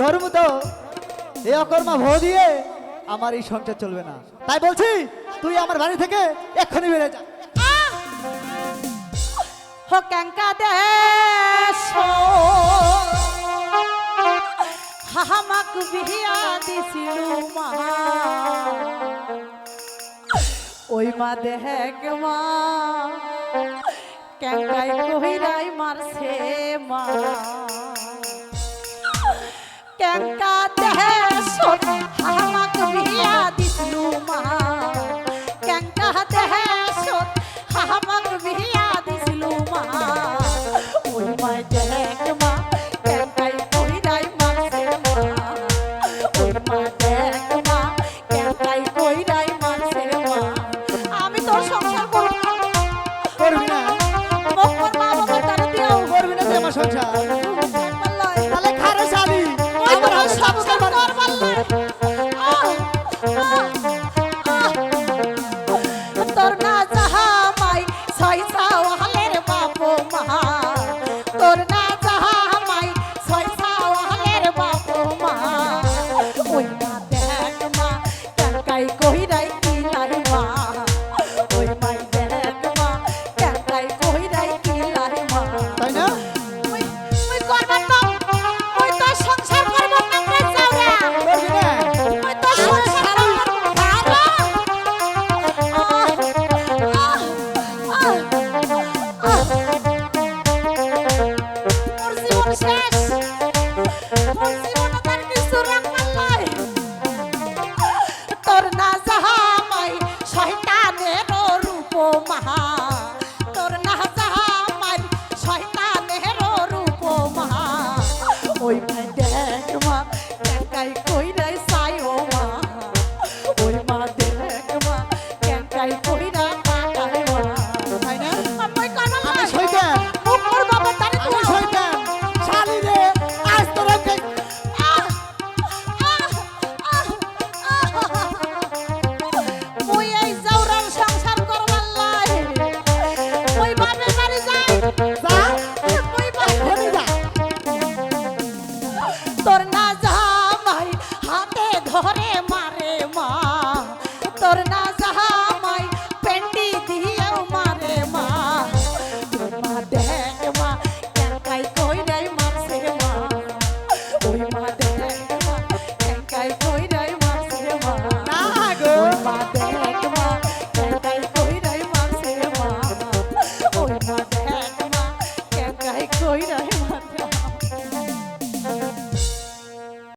ধর্ম তো এই অকর্মা ভো দিয়ে আমার এই সংসার চলবে না। তাই বলছি, তুই আমার বাড়ি থেকে এক্ষুনি বেড়ে যা। হো ক্যাঙ্কা দেশ হামাক বিহিয়া দিছিল মা। ওই মা দেহেক মা, ক্যাঙ্কাই কহিরাই মারছে মা। ট্যাঙ্কা foi ওরে মারে মা তোর না